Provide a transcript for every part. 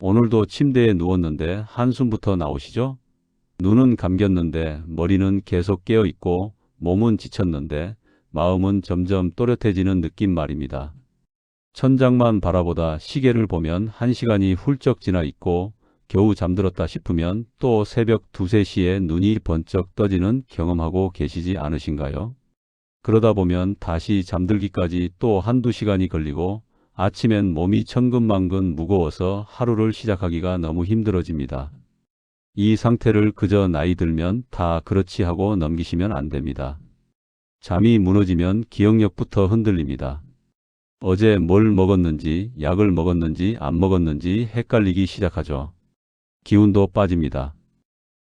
오늘도 침대에 누웠는데 한숨부터 나오시죠? 눈은 감겼는데 머리는 계속 깨어 있고 몸은 지쳤는데 마음은 점점 또렷해지는 느낌 말입니다. 천장만 바라보다 시계를 보면 한 시간이 훌쩍 지나 있고 겨우 잠들었다 싶으면 또 새벽 두세 시에 눈이 번쩍 떠지는 경험하고 계시지 않으신가요? 그러다 보면 다시 잠들기까지 또 한두 시간이 걸리고 아침엔 몸이 천근만근 무거워서 하루를 시작하기가 너무 힘들어집니다. 이 상태를 그저 나이 들면 다 그렇지 하고 넘기시면 안 됩니다. 잠이 무너지면 기억력부터 흔들립니다. 어제 뭘 먹었는지, 약을 먹었는지 안 먹었는지 헷갈리기 시작하죠. 기운도 빠집니다.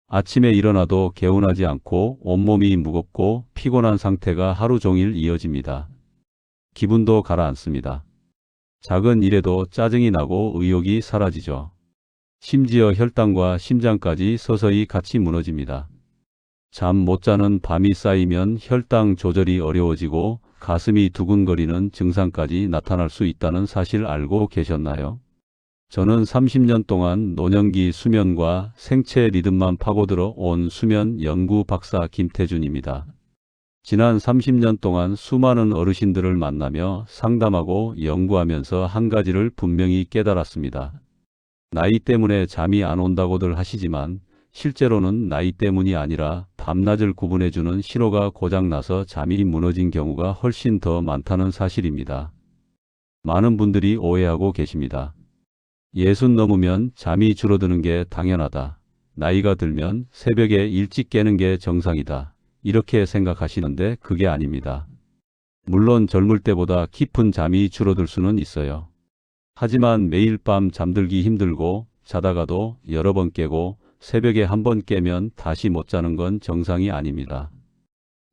아침에 일어나도 개운하지 않고 온몸이 무겁고 피곤한 상태가 하루 종일 이어집니다. 기분도 가라앉습니다. 작은 일에도 짜증이 나고 의욕이 사라지죠. 심지어 혈당과 심장까지 서서히 같이 무너집니다. 잠 못 자는 밤이 쌓이면 혈당 조절이 어려워지고 가슴이 두근거리는 증상까지 나타날 수 있다는 사실 알고 계셨나요? 저는 30년 동안 노년기 수면과 생체 리듬만 파고들어 온 수면 연구 박사 김태준입니다. 지난 30년 동안 수많은 어르신들을 만나며 상담하고 연구하면서 한 가지를 분명히 깨달았습니다. 나이 때문에 잠이 안 온다고들 하시지만 실제로는 나이 때문이 아니라 밤낮을 구분해주는 신호가 고장나서 잠이 무너진 경우가 훨씬 더 많다는 사실입니다. 많은 분들이 오해하고 계십니다. 예순 넘으면 잠이 줄어드는 게 당연하다. 나이가 들면 새벽에 일찍 깨는 게 정상이다. 이렇게 생각하시는데 그게 아닙니다. 물론 젊을 때보다 깊은 잠이 줄어들 수는 있어요. 하지만 매일 밤 잠들기 힘들고 자다가도 여러 번 깨고 새벽에 한 번 깨면 다시 못 자는 건 정상이 아닙니다.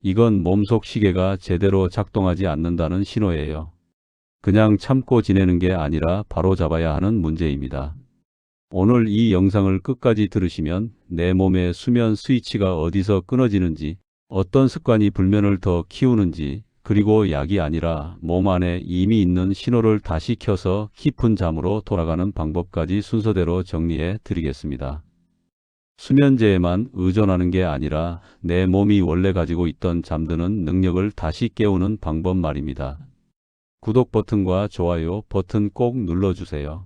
이건 몸속 시계가 제대로 작동하지 않는다는 신호예요. 그냥 참고 지내는 게 아니라 바로 잡아야 하는 문제입니다. 오늘 이 영상을 끝까지 들으시면 내 몸의 수면 스위치가 어디서 끊어지는지, 어떤 습관이 불면을 더 키우는지, 그리고 약이 아니라 몸 안에 이미 있는 신호를 다시 켜서 깊은 잠으로 돌아가는 방법까지 순서대로 정리해 드리겠습니다. 수면제에만 의존하는 게 아니라 내 몸이 원래 가지고 있던 잠드는 능력을 다시 깨우는 방법 말입니다. 구독 버튼과 좋아요 버튼 꼭 눌러주세요.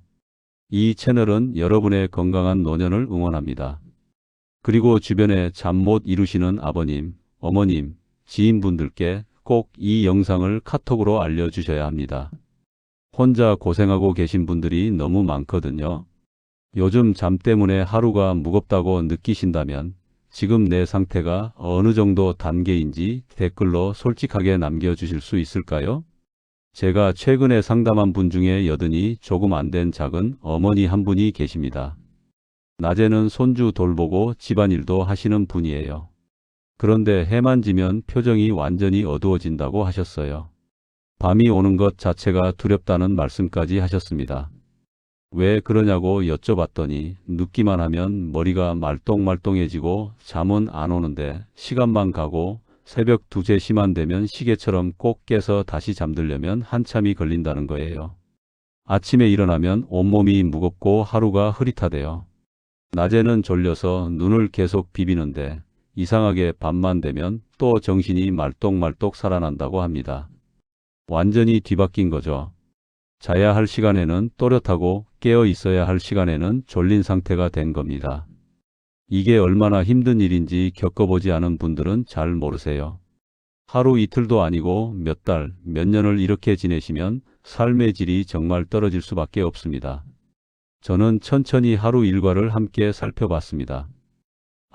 이 채널은 여러분의 건강한 노년을 응원합니다. 그리고 주변에 잠 못 이루시는 아버님, 어머님, 지인분들께 꼭 이 영상을 카톡으로 알려주셔야 합니다. 혼자 고생하고 계신 분들이 너무 많거든요. 요즘 잠 때문에 하루가 무겁다고 느끼신다면 지금 내 상태가 어느 정도 단계인지 댓글로 솔직하게 남겨주실 수 있을까요? 제가 최근에 상담한 분 중에 여든이 조금 안 된 작은 어머니 한 분이 계십니다. 낮에는 손주 돌보고 집안일도 하시는 분이에요. 그런데 해만 지면 표정이 완전히 어두워진다고 하셨어요. 밤이 오는 것 자체가 두렵다는 말씀까지 하셨습니다. 왜 그러냐고 여쭤봤더니 눕기만 하면 머리가 말똥말똥해지고 잠은 안 오는데 시간만 가고 새벽 2, 3시만 되면 시계처럼 꼭 깨서 다시 잠들려면 한참이 걸린다는 거예요. 아침에 일어나면 온몸이 무겁고 하루가 흐릿하대요. 낮에는 졸려서 눈을 계속 비비는데 이상하게 밤만 되면 또 정신이 말똥말똥 살아난다고 합니다. 완전히 뒤바뀐 거죠. 자야 할 시간에는 또렷하고 깨어 있어야 할 시간에는 졸린 상태가 된 겁니다. 이게 얼마나 힘든 일인지 겪어보지 않은 분들은 잘 모르세요. 하루 이틀도 아니고 몇 달, 몇 년을 이렇게 지내시면 삶의 질이 정말 떨어질 수밖에 없습니다. 저는 천천히 하루 일과를 함께 살펴봤습니다.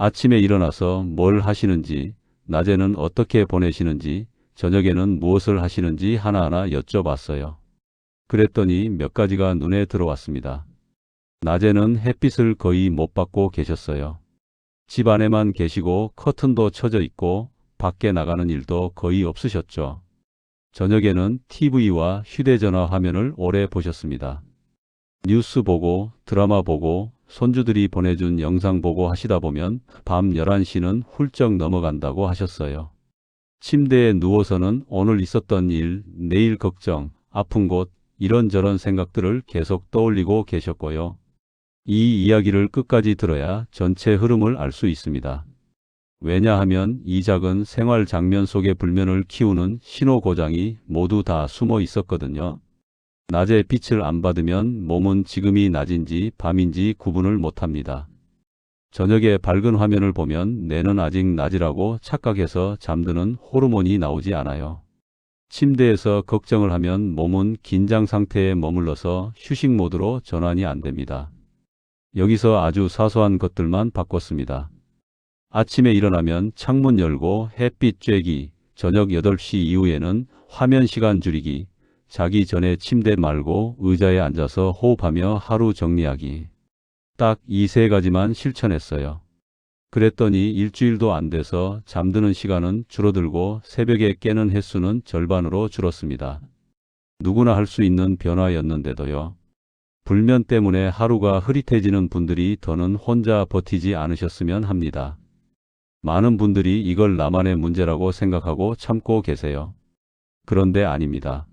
아침에 일어나서 뭘 하시는지, 낮에는 어떻게 보내시는지, 저녁에는 무엇을 하시는지 하나하나 여쭤봤어요. 그랬더니 몇 가지가 눈에 들어왔습니다. 낮에는 햇빛을 거의 못 받고 계셨어요. 집 안에만 계시고 커튼도 쳐져 있고 밖에 나가는 일도 거의 없으셨죠. 저녁에는 TV와 휴대전화 화면을 오래 보셨습니다. 뉴스 보고 드라마 보고 손주들이 보내준 영상 보고 하시다 보면 밤 11시는 훌쩍 넘어간다고 하셨어요. 침대에 누워서는 오늘 있었던 일, 내일 걱정, 아픈 곳, 이런저런 생각들을 계속 떠올리고 계셨고요. 이 이야기를 끝까지 들어야 전체 흐름을 알 수 있습니다. 왜냐하면 이 작은 생활 장면 속의 불면을 키우는 신호 고장이 모두 다 숨어 있었거든요. 낮에 빛을 안 받으면 몸은 지금이 낮인지 밤인지 구분을 못합니다. 저녁에 밝은 화면을 보면 뇌는 아직 낮이라고 착각해서 잠드는 호르몬이 나오지 않아요. 침대에서 걱정을 하면 몸은 긴장 상태에 머물러서 휴식 모드로 전환이 안 됩니다. 여기서 아주 사소한 것들만 바꿨습니다. 아침에 일어나면 창문 열고 햇빛 쬐기, 저녁 8시 이후에는 화면 시간 줄이기, 자기 전에 침대 말고 의자에 앉아서 호흡하며 하루 정리하기. 딱 이 세 가지만 실천했어요. 그랬더니 일주일도 안 돼서 잠드는 시간은 줄어들고 새벽에 깨는 횟수는 절반으로 줄었습니다. 누구나 할 수 있는 변화였는데도요. 불면 때문에 하루가 흐릿해지는 분들이 더는 혼자 버티지 않으셨으면 합니다. 많은 분들이 이걸 나만의 문제라고 생각하고 참고 계세요. 그런데 아닙니다.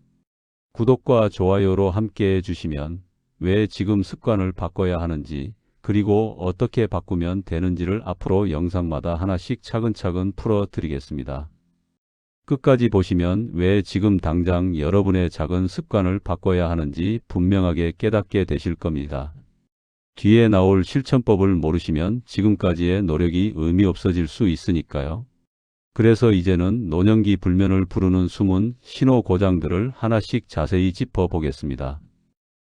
구독과 좋아요로 함께 해주시면 왜 지금 습관을 바꿔야 하는지 그리고 어떻게 바꾸면 되는지를 앞으로 영상마다 하나씩 차근차근 풀어 드리겠습니다. 끝까지 보시면 왜 지금 당장 여러분의 작은 습관을 바꿔야 하는지 분명하게 깨닫게 되실 겁니다. 뒤에 나올 실천법을 모르시면 지금까지의 노력이 의미 없어질 수 있으니까요. 그래서 이제는 노년기 불면을 부르는 숨은 신호 고장들을 하나씩 자세히 짚어 보겠습니다.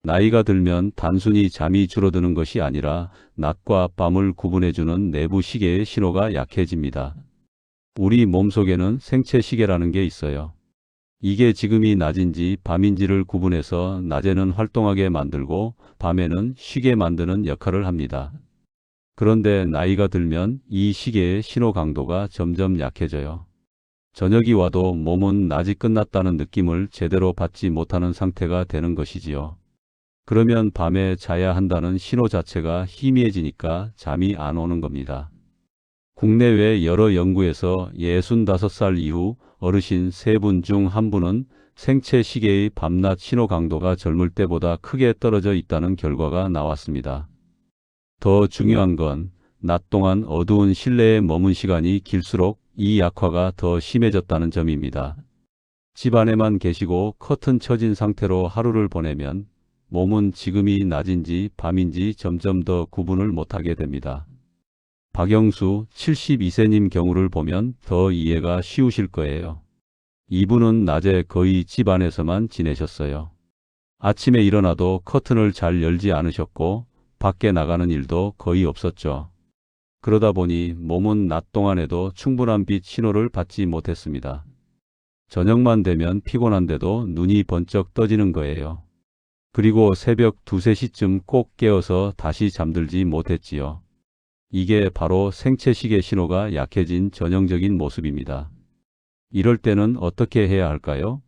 나이가 들면 단순히 잠이 줄어드는 것이 아니라 낮과 밤을 구분해주는 내부 시계의 신호가 약해집니다. 우리 몸속에는 생체 시계라는 게 있어요. 이게 지금이 낮인지 밤인지를 구분해서 낮에는 활동하게 만들고 밤에는 쉬게 만드는 역할을 합니다. 그런데 나이가 들면 이 시계의 신호 강도가 점점 약해져요. 저녁이 와도 몸은 낮이 끝났다는 느낌을 제대로 받지 못하는 상태가 되는 것이지요. 그러면 밤에 자야 한다는 신호 자체가 희미해지니까 잠이 안 오는 겁니다. 국내외 여러 연구에서 65살 이후 어르신 3분 중한 분은 생체 시계의 밤낮 신호 강도가 젊을 때보다 크게 떨어져 있다는 결과가 나왔습니다. 더 중요한 건 낮 동안 어두운 실내에 머문 시간이 길수록 이 약화가 더 심해졌다는 점입니다. 집 안에만 계시고 커튼 쳐진 상태로 하루를 보내면 몸은 지금이 낮인지 밤인지 점점 더 구분을 못하게 됩니다. 박영수 72세님 경우를 보면 더 이해가 쉬우실 거예요. 이분은 낮에 거의 집 안에서만 지내셨어요. 아침에 일어나도 커튼을 잘 열지 않으셨고 밖에 나가는 일도 거의 없었죠. 그러다 보니 몸은 낮 동안에도 충분한 빛 신호를 받지 못했습니다. 저녁만 되면 피곤한데도 눈이 번쩍 떠지는 거예요. 그리고 새벽 2, 3시쯤 꼭 깨어서 다시 잠들지 못했지요. 이게 바로 생체시계 신호가 약해진 전형적인 모습입니다. 이럴 때는 어떻게 해야 할까요?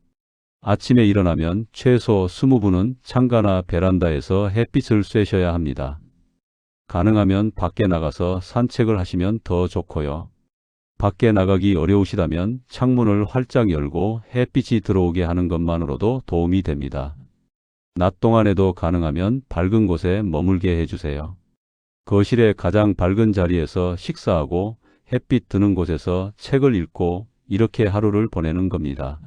아침에 일어나면 최소 20분은 창가나 베란다에서 햇빛을 쐬셔야 합니다. 가능하면 밖에 나가서 산책을 하시면 더 좋고요. 밖에 나가기 어려우시다면 창문을 활짝 열고 햇빛이 들어오게 하는 것만으로도 도움이 됩니다. 낮 동안에도 가능하면 밝은 곳에 머물게 해주세요. 거실의 가장 밝은 자리에서 식사하고 햇빛 드는 곳에서 책을 읽고 이렇게 하루를 보내는 겁니다.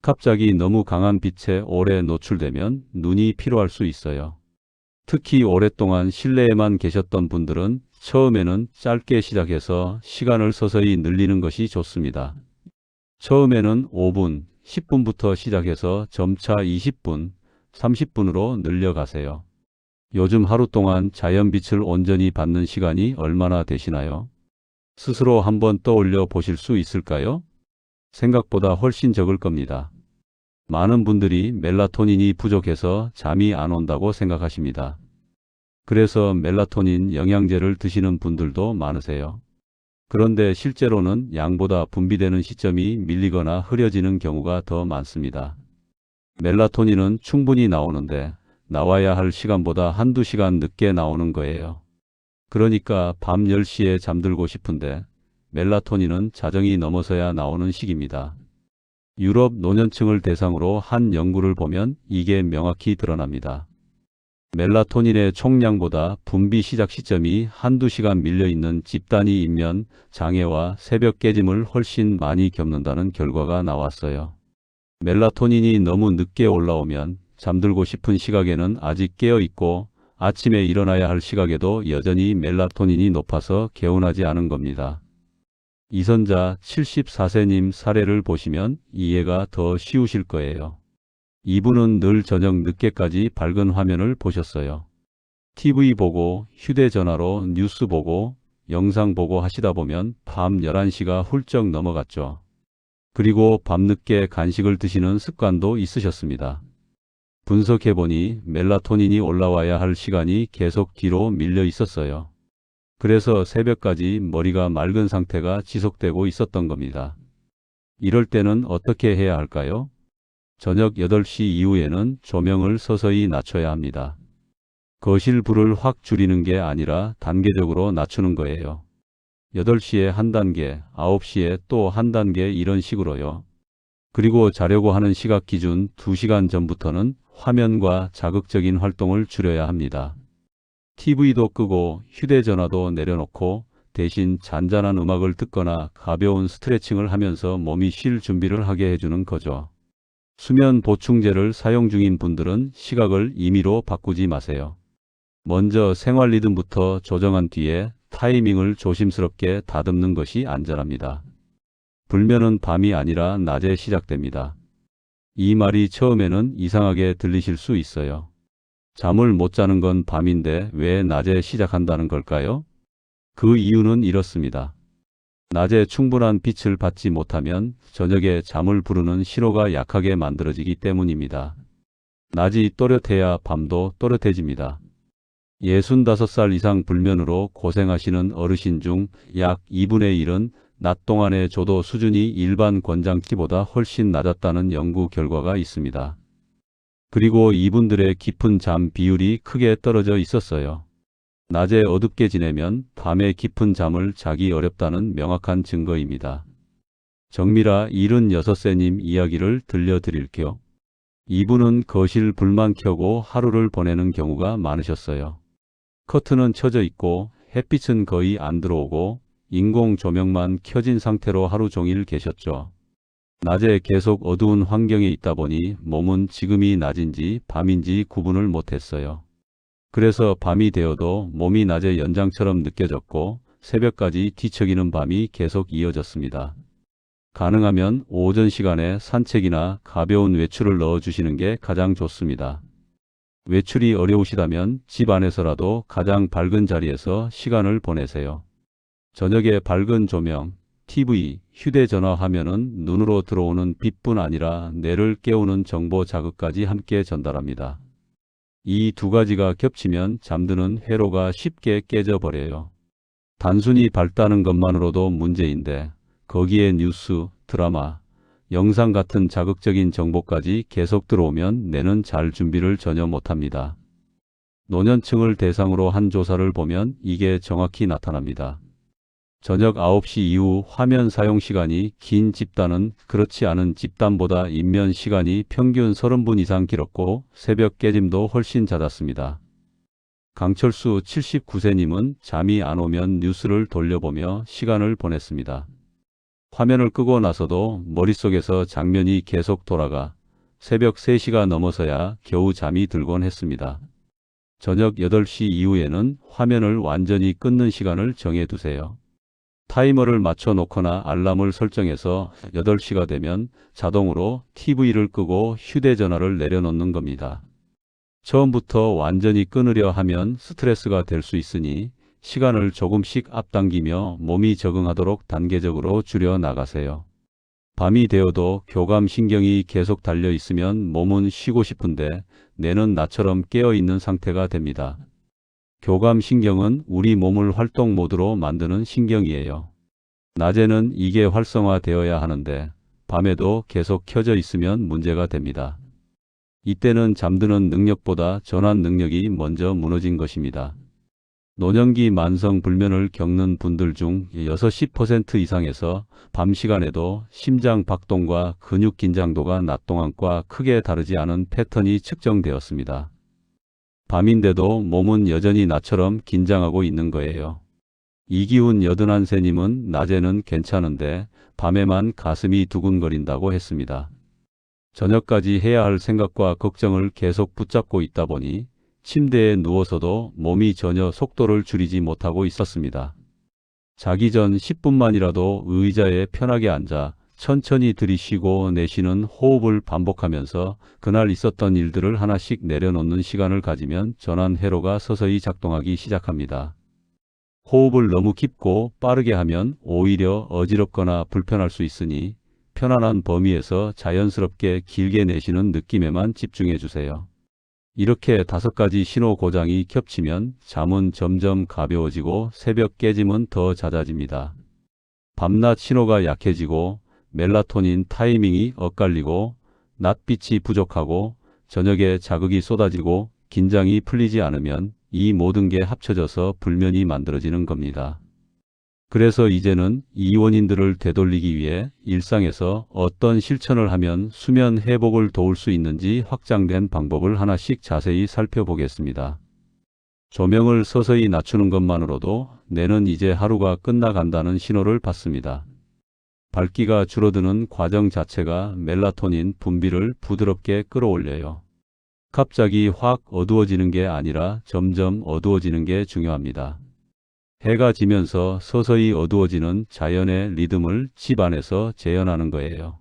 갑자기 너무 강한 빛에 오래 노출되면 눈이 피로할 수 있어요. 특히 오랫동안 실내에만 계셨던 분들은 처음에는 짧게 시작해서 시간을 서서히 늘리는 것이 좋습니다. 처음에는 5분, 10분부터 시작해서 점차 20분, 30분으로 늘려가세요. 요즘 하루 동안 자연빛을 온전히 받는 시간이 얼마나 되시나요? 스스로 한번 떠올려 보실 수 있을까요? 생각보다 훨씬 적을 겁니다. 많은 분들이 멜라토닌이 부족해서 잠이 안 온다고 생각하십니다. 그래서 멜라토닌 영양제를 드시는 분들도 많으세요. 그런데 실제로는 양보다 분비되는 시점이 밀리거나 흐려지는 경우가 더 많습니다. 멜라토닌은 충분히 나오는데 나와야 할 시간보다 한두 시간 늦게 나오는 거예요. 그러니까 밤 10시에 잠들고 싶은데 멜라토닌은 자정이 넘어서야 나오는 시기입니다. 유럽 노년층을 대상으로 한 연구를 보면 이게 명확히 드러납니다. 멜라토닌의 총량보다 분비 시작 시점이 한두 시간 밀려 있는 집단위 인면 장애와 새벽 깨짐을 훨씬 많이 겪는다는 결과가 나왔어요. 멜라토닌이 너무 늦게 올라오면 잠들고 싶은 시각에는 아직 깨어 있고 아침에 일어나야 할 시각에도 여전히 멜라토닌이 높아서 개운하지 않은 겁니다. 이선자 74세님 사례를 보시면 이해가 더 쉬우실 거예요. 이분은 늘 저녁 늦게까지 밝은 화면을 보셨어요. TV 보고 휴대전화로 뉴스 보고 영상 보고 하시다 보면 밤 11시가 훌쩍 넘어갔죠. 그리고 밤늦게 간식을 드시는 습관도 있으셨습니다. 분석해보니 멜라토닌이 올라와야 할 시간이 계속 뒤로 밀려 있었어요. 그래서 새벽까지 머리가 맑은 상태가 지속되고 있었던 겁니다. 이럴 때는 어떻게 해야 할까요? 저녁 8시 이후에는 조명을 서서히 낮춰야 합니다. 거실 불을 확 줄이는 게 아니라 단계적으로 낮추는 거예요. 8시에 한 단계, 9시에 또 한 단계 이런 식으로요. 그리고 자려고 하는 시각 기준 2시간 전부터는 화면과 자극적인 활동을 줄여야 합니다. TV도 끄고 휴대전화도 내려놓고 대신 잔잔한 음악을 듣거나 가벼운 스트레칭을 하면서 몸이 쉴 준비를 하게 해주는 거죠. 수면 보충제를 사용 중인 분들은 시각을 임의로 바꾸지 마세요. 먼저 생활 리듬부터 조정한 뒤에 타이밍을 조심스럽게 다듬는 것이 안전합니다. 불면은 밤이 아니라 낮에 시작됩니다. 이 말이 처음에는 이상하게 들리실 수 있어요. 잠을 못 자는 건 밤인데 왜 낮에 시작한다는 걸까요? 그 이유는 이렇습니다. 낮에 충분한 빛을 받지 못하면 저녁에 잠을 부르는 신호가 약하게 만들어지기 때문입니다. 낮이 또렷해야 밤도 또렷해집니다. 65살 이상 불면으로 고생하시는 어르신 중 약 2분의 1은 낮 동안의 조도 수준이 일반 권장치보다 훨씬 낮았다는 연구 결과가 있습니다. 그리고 이분들의 깊은 잠 비율이 크게 떨어져 있었어요. 낮에 어둡게 지내면 밤에 깊은 잠을 자기 어렵다는 명확한 증거입니다. 정미라 76세님 이야기를 들려드릴게요. 이분은 거실 불만 켜고 하루를 보내는 경우가 많으셨어요. 커튼은 쳐져 있고 햇빛은 거의 안 들어오고 인공 조명만 켜진 상태로 하루 종일 계셨죠. 낮에 계속 어두운 환경에 있다 보니 몸은 지금이 낮인지 밤인지 구분을 못했어요. 그래서 밤이 되어도 몸이 낮의 연장처럼 느껴졌고 새벽까지 뒤척이는 밤이 계속 이어졌습니다. 가능하면 오전 시간에 산책이나 가벼운 외출을 넣어주시는 게 가장 좋습니다. 외출이 어려우시다면 집 안에서라도 가장 밝은 자리에서 시간을 보내세요. 저녁에 밝은 조명, TV, 휴대전화 화면은 눈으로 들어오는 빛뿐 아니라 뇌를 깨우는 정보 자극까지 함께 전달합니다. 이 두 가지가 겹치면 잠드는 회로가 쉽게 깨져버려요. 단순히 밝다는 것만으로도 문제인데 거기에 뉴스, 드라마, 영상 같은 자극적인 정보까지 계속 들어오면 뇌는 잘 준비를 전혀 못합니다. 노년층을 대상으로 한 조사를 보면 이게 정확히 나타납니다. 저녁 9시 이후 화면 사용 시간이 긴 집단은 그렇지 않은 집단보다 인면 시간이 평균 30분 이상 길었고 새벽 깨짐도 훨씬 잦았습니다. 강철수 79세님은 잠이 안 오면 뉴스를 돌려보며 시간을 보냈습니다. 화면을 끄고 나서도 머릿속에서 장면이 계속 돌아가 새벽 3시가 넘어서야 겨우 잠이 들곤 했습니다. 저녁 8시 이후에는 화면을 완전히 끊는 시간을 정해두세요. 타이머를 맞춰 놓거나 알람을 설정해서 8시가 되면 자동으로 TV를 끄고 휴대전화를 내려놓는 겁니다. 처음부터 완전히 끊으려 하면 스트레스가 될 수 있으니 시간을 조금씩 앞당기며 몸이 적응하도록 단계적으로 줄여 나가세요. 밤이 되어도 교감신경이 계속 달려 있으면 몸은 쉬고 싶은데 뇌는 나처럼 깨어 있는 상태가 됩니다. 교감신경은 우리 몸을 활동 모드로 만드는 신경이에요. 낮에는 이게 활성화되어야 하는데 밤에도 계속 켜져 있으면 문제가 됩니다. 이때는 잠드는 능력보다 전환 능력이 먼저 무너진 것입니다. 노년기 만성 불면을 겪는 분들 중 6, 0% 이상에서 밤 시간에도 심장 박동과 근육 긴장도가 낮 동안과 크게 다르지 않은 패턴이 측정되었습니다. 밤인데도 몸은 여전히 나처럼 긴장하고 있는 거예요. 이기훈 여든한세님은 낮에는 괜찮은데 밤에만 가슴이 두근거린다고 했습니다. 저녁까지 해야 할 생각과 걱정을 계속 붙잡고 있다 보니 침대에 누워서도 몸이 전혀 속도를 줄이지 못하고 있었습니다. 자기 전 10분만이라도 의자에 편하게 앉아 천천히 들이쉬고 내쉬는 호흡을 반복하면서 그날 있었던 일들을 하나씩 내려놓는 시간을 가지면 전환 회로가 서서히 작동하기 시작합니다. 호흡을 너무 깊고 빠르게 하면 오히려 어지럽거나 불편할 수 있으니 편안한 범위에서 자연스럽게 길게 내쉬는 느낌에만 집중해 주세요. 이렇게 다섯 가지 신호 고장이 겹치면 잠은 점점 가벼워지고 새벽 깨짐은 더 잦아집니다. 밤낮 신호가 약해지고 멜라토닌 타이밍이 엇갈리고 낮빛이 부족하고 저녁에 자극이 쏟아지고 긴장이 풀리지 않으면 이 모든 게 합쳐져서 불면이 만들어지는 겁니다. 그래서 이제는 이 원인들을 되돌리기 위해 일상에서 어떤 실천을 하면 수면 회복을 도울 수 있는지 확장된 방법을 하나씩 자세히 살펴보겠습니다. 조명을 서서히 낮추는 것만으로도 내는 이제 하루가 끝나간다는 신호를 받습니다. 밝기가 줄어드는 과정 자체가 멜라토닌 분비를 부드럽게 끌어올려요. 갑자기 확 어두워지는 게 아니라 점점 어두워지는 게 중요합니다. 해가 지면서 서서히 어두워지는 자연의 리듬을 집 안에서 재현하는 거예요.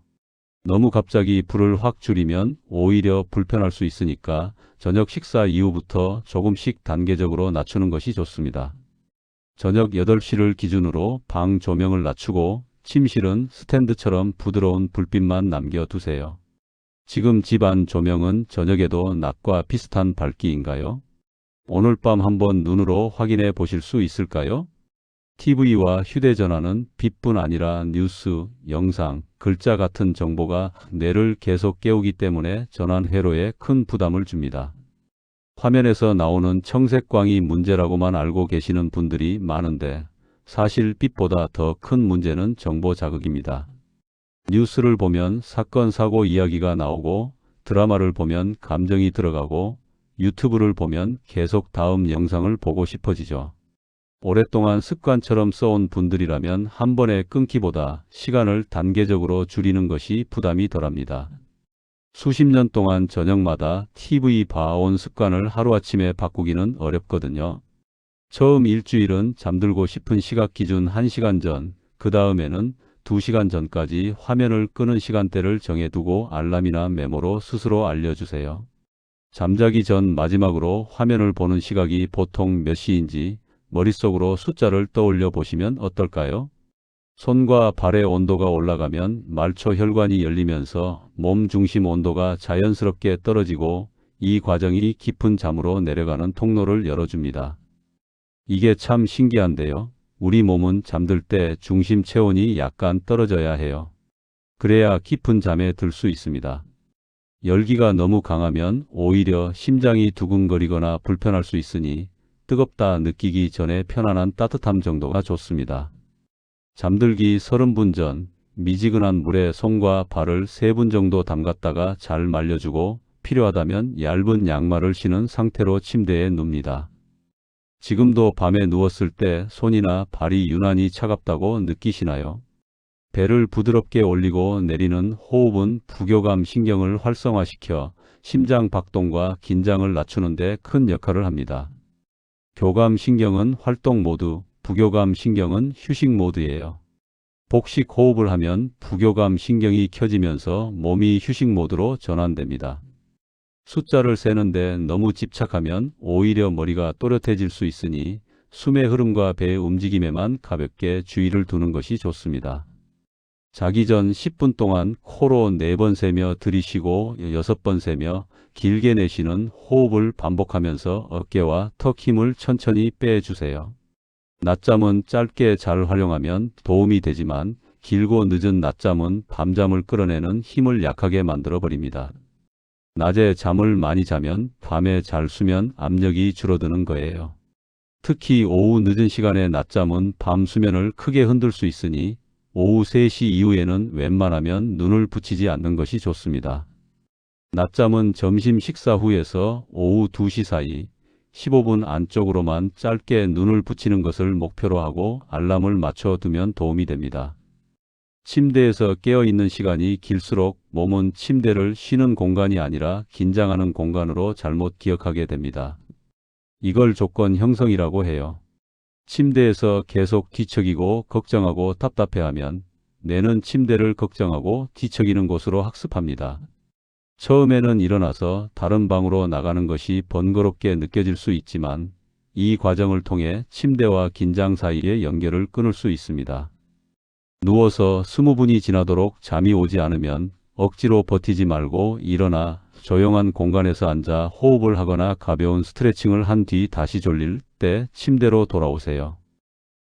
너무 갑자기 불을 확 줄이면 오히려 불편할 수 있으니까 저녁 식사 이후부터 조금씩 단계적으로 낮추는 것이 좋습니다. 저녁 8시를 기준으로 방 조명을 낮추고 침실은 스탠드처럼 부드러운 불빛만 남겨두세요. 지금 집안 조명은 저녁에도 낮과 비슷한 밝기인가요? 오늘 밤 한번 눈으로 확인해 보실 수 있을까요? TV와 휴대전화는 빛뿐 아니라 뉴스, 영상, 글자 같은 정보가 뇌를 계속 깨우기 때문에 전환 회로에 큰 부담을 줍니다. 화면에서 나오는 청색광이 문제라고만 알고 계시는 분들이 많은데 사실 빛보다 더 큰 문제는 정보 자극입니다. 뉴스를 보면 사건, 사고 이야기가 나오고 드라마를 보면 감정이 들어가고 유튜브를 보면 계속 다음 영상을 보고 싶어지죠. 오랫동안 습관처럼 써온 분들이라면 한 번에 끊기보다 시간을 단계적으로 줄이는 것이 부담이 덜합니다. 수십 년 동안 저녁마다 TV 봐온 습관을 하루아침에 바꾸기는 어렵거든요. 처음 일주일은 잠들고 싶은 시각 기준 1시간 전, 그 다음에는 2시간 전까지 화면을 끄는 시간대를 정해두고 알람이나 메모로 스스로 알려주세요. 잠자기 전 마지막으로 화면을 보는 시각이 보통 몇 시인지 머릿속으로 숫자를 떠올려 보시면 어떨까요? 손과 발의 온도가 올라가면 말초 혈관이 열리면서 몸 중심 온도가 자연스럽게 떨어지고 이 과정이 깊은 잠으로 내려가는 통로를 열어줍니다. 이게 참 신기한데요. 우리 몸은 잠들 때 중심 체온이 약간 떨어져야 해요. 그래야 깊은 잠에 들 수 있습니다. 열기가 너무 강하면 오히려 심장이 두근거리거나 불편할 수 있으니 뜨겁다 느끼기 전에 편안한 따뜻함 정도가 좋습니다. 잠들기 30분 전 미지근한 물에 손과 발을 3분 정도 담갔다가 잘 말려주고 필요하다면 얇은 양말을 신은 상태로 침대에 눕니다. 지금도 밤에 누웠을 때 손이나 발이 유난히 차갑다고 느끼시나요? 배를 부드럽게 올리고 내리는 호흡은 부교감 신경을 활성화시켜 심장 박동과 긴장을 낮추는 데 큰 역할을 합니다. 교감 신경은 활동 모드, 부교감 신경은 휴식 모드예요. 복식 호흡을 하면 부교감 신경이 켜지면서 몸이 휴식 모드로 전환됩니다. 숫자를 세는데 너무 집착하면 오히려 머리가 또렷해질 수 있으니 숨의 흐름과 배의 움직임에만 가볍게 주의를 두는 것이 좋습니다. 자기 전 10분 동안 코로 4번 세며 들이쉬고 6번 세며 길게 내쉬는 호흡을 반복하면서 어깨와 턱 힘을 천천히 빼주세요. 낮잠은 짧게 잘 활용하면 도움이 되지만 길고 늦은 낮잠은 밤잠을 끌어내는 힘을 약하게 만들어 버립니다. 낮에 잠을 많이 자면 밤에 잘 수면 압력이 줄어드는 거예요. 특히 오후 늦은 시간에 낮잠은 밤 수면을 크게 흔들 수 있으니 오후 3시 이후에는 웬만하면 눈을 붙이지 않는 것이 좋습니다. 낮잠은 점심 식사 후에서 오후 2시 사이, 15분 안쪽으로만 짧게 눈을 붙이는 것을 목표로 하고 알람을 맞춰 두면 도움이 됩니다. 침대에서 깨어 있는 시간이 길수록 몸은 침대를 쉬는 공간이 아니라 긴장하는 공간으로 잘못 기억하게 됩니다. 이걸 조건 형성이라고 해요. 침대에서 계속 뒤척이고 걱정하고 답답해하면 뇌는 침대를 걱정하고 뒤척이는 곳으로 학습합니다. 처음에는 일어나서 다른 방으로 나가는 것이 번거롭게 느껴질 수 있지만 이 과정을 통해 침대와 긴장 사이의 연결을 끊을 수 있습니다. 누워서 20분이 지나도록 잠이 오지 않으면 억지로 버티지 말고 일어나 조용한 공간에서 앉아 호흡을 하거나 가벼운 스트레칭을 한 뒤 다시 졸릴 때 침대로 돌아오세요.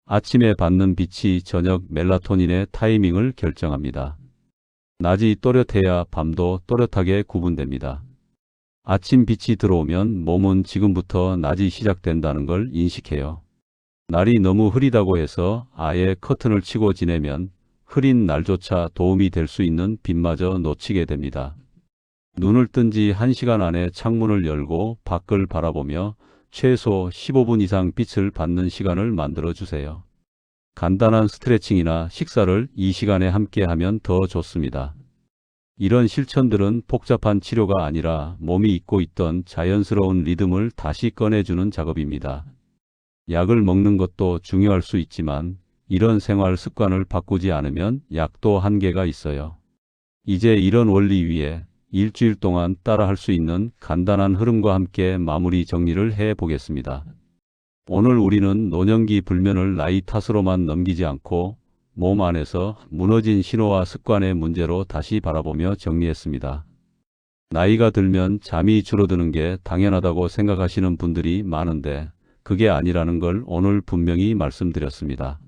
아침에 받는 빛이 저녁 멜라토닌의 타이밍을 결정합니다. 낮이 또렷해야 밤도 또렷하게 구분됩니다. 아침 빛이 들어오면 몸은 지금부터 낮이 시작된다는 걸 인식해요. 날이 너무 흐리다고 해서 아예 커튼을 치고 지내면 흐린 날조차 도움이 될 수 있는 빛마저 놓치게 됩니다. 눈을 뜬 지 1시간 안에 창문을 열고 밖을 바라보며 최소 15분 이상 빛을 받는 시간을 만들어 주세요. 간단한 스트레칭이나 식사를 이 시간에 함께 하면 더 좋습니다. 이런 실천들은 복잡한 치료가 아니라 몸이 잊고 있던 자연스러운 리듬을 다시 꺼내주는 작업입니다. 약을 먹는 것도 중요할 수 있지만 이런 생활 습관을 바꾸지 않으면 약도 한계가 있어요. 이제 이런 원리 위에 일주일 동안 따라 할 수 있는 간단한 흐름과 함께 마무리 정리를 해 보겠습니다. 오늘 우리는 노년기 불면을 나이 탓으로만 넘기지 않고 몸 안에서 무너진 신호와 습관의 문제로 다시 바라보며 정리했습니다. 나이가 들면 잠이 줄어드는 게 당연하다고 생각하시는 분들이 많은데 그게 아니라는 걸 오늘 분명히 말씀드렸습니다.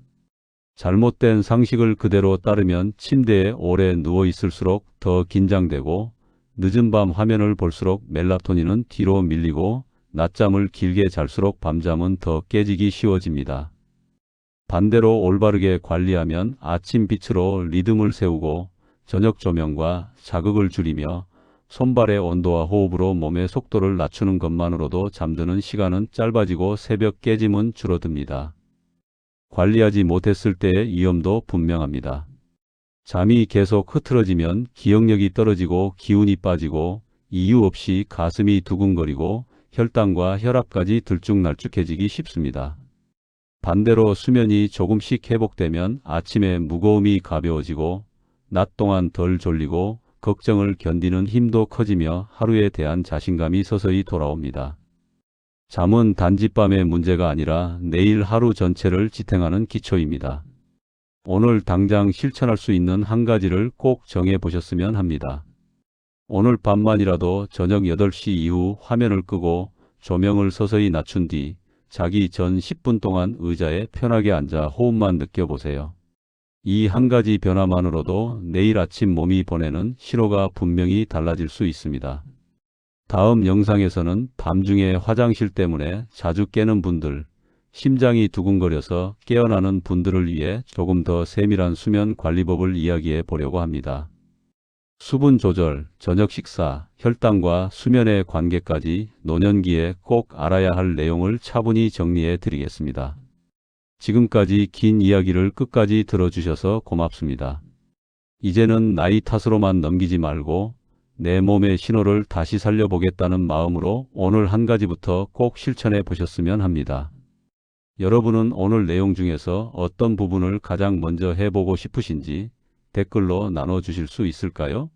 잘못된 상식을 그대로 따르면 침대에 오래 누워 있을수록 더 긴장되고 늦은 밤 화면을 볼수록 멜라토닌은 뒤로 밀리고 낮잠을 길게 잘수록 밤잠은 더 깨지기 쉬워집니다. 반대로 올바르게 관리하면 아침 빛으로 리듬을 세우고 저녁 조명과 자극을 줄이며 손발의 온도와 호흡으로 몸의 속도를 낮추는 것만으로도 잠드는 시간은 짧아지고 새벽 깨짐은 줄어듭니다. 관리하지 못했을 때의 위험도 분명합니다. 잠이 계속 흐트러지면 기억력이 떨어지고 기운이 빠지고 이유 없이 가슴이 두근거리고 혈당과 혈압까지 들쭉날쭉해지기 쉽습니다. 반대로 수면이 조금씩 회복되면 아침에 무거움이 가벼워지고 낮 동안 덜 졸리고 걱정을 견디는 힘도 커지며 하루에 대한 자신감이 서서히 돌아옵니다. 잠은 단지밤의 문제가 아니라 내일 하루 전체를 지탱하는 기초입니다. 오늘 당장 실천할 수 있는 한 가지를 꼭 정해 보셨으면 합니다. 오늘 밤만이라도 저녁 8시 이후 화면을 끄고 조명을 서서히 낮춘 뒤 자기 전 10분 동안 의자에 편하게 앉아 호흡만 느껴보세요. 이 한 가지 변화만으로도 내일 아침 몸이 보내는 신호가 분명히 달라질 수 있습니다. 다음 영상에서는 밤중에 화장실 때문에 자주 깨는 분들, 심장이 두근거려서 깨어나는 분들을 위해 조금 더 세밀한 수면 관리법을 이야기해 보려고 합니다. 수분 조절, 저녁 식사, 혈당과 수면의 관계까지 노년기에 꼭 알아야 할 내용을 차분히 정리해 드리겠습니다. 지금까지 긴 이야기를 끝까지 들어주셔서 고맙습니다. 이제는 나이 탓으로만 넘기지 말고 내 몸의 신호를 다시 살려보겠다는 마음으로 오늘 한 가지부터 꼭 실천해 보셨으면 합니다. 여러분은 오늘 내용 중에서 어떤 부분을 가장 먼저 해보고 싶으신지 댓글로 나눠주실 수 있을까요?